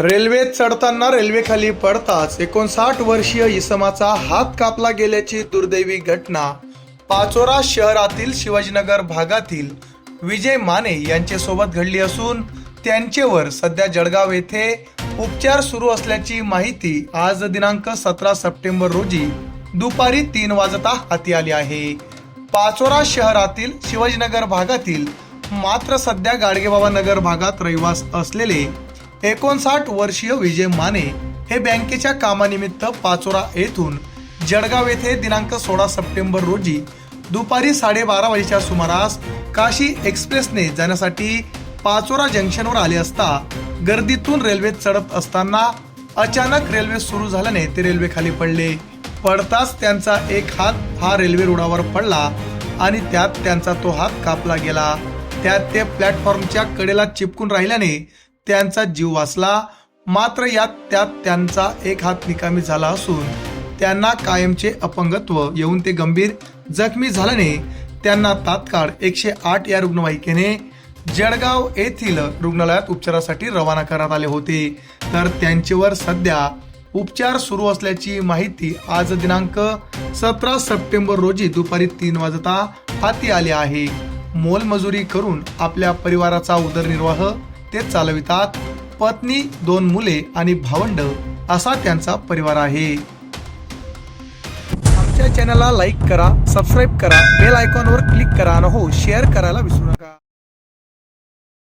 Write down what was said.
रेल्वेत चढताना रेल्वेखाली पडताच एकोणसाठ वर्षीय इसमाचा हात कापला गेल्याची दुर्दैवी घटना. पाचोरा शहरातील शिवाजीनगर भागातील विजय माने यांच्यासोबत घडली असून त्यांचेवर सध्या जळगाव येथे उपचार सुरू असल्याची माहिती आज दिनांक सतरा सप्टेंबर रोजी दुपारी तीन वाजता हाती आली आहे. पाचोरा शहरातील शिवाजीनगर भागातील मात्र सध्या गाडगेबाबा नगर भागात रहिवास असलेले एकोणसाठ वर्षीय विजय माने हे बँकेच्या कामानिमित्त पाचोरा येथून जळगाव येथे दिनांक सोळा सप्टेंबर रोजी दुपारी साडेबारा वाजेच्या सुमारास काशी एक्सप्रेसने जाण्यासाठी पाचोरा जंक्शनवर आले असता गर्दीतून रेल्वेत चढत असताना अचानक रेल्वे सुरू झाल्याने ते रेल्वे खाली पडले. पडताच त्यांचा एक हात हा रेल्वे रुळावर पडला आणि त्यात त्यांचा तो हात कापला गेला. त्यात ते प्लॅटफॉर्मच्या कडेला चिपकून राहिल्याने त्यांचा जीव वाचला. मात्र यात त्यात त्यांचा एक हात निकामी झाला असून त्यांना कायमचे अपंगत्व येऊन ते गंभीर जखमी झाल्याने त्यांना तात्काळ एकशे आठ या रुग्णवाहिकेने जळगाव येथील रुग्णालयात उपचारासाठी रवाना करण्यात आले होते. तर त्यांच्यावर सध्या उपचार सुरू असल्याची माहिती आज दिनांक सतरा सप्टेंबर रोजी दुपारी तीन वाजता हाती आली आहे. मोलमजुरी करून आपल्या परिवाराचा उदरनिर्वाह ते चालवितात. पत्नी दोन मुले आणि भावंड असा त्यांचा परिवार आहे. आमच्या चॅनलला लाईक करा सबस्क्राईब करा बेल आयकॉनवर क्लिक करा आणि हो शेअर करायला विसरू नका.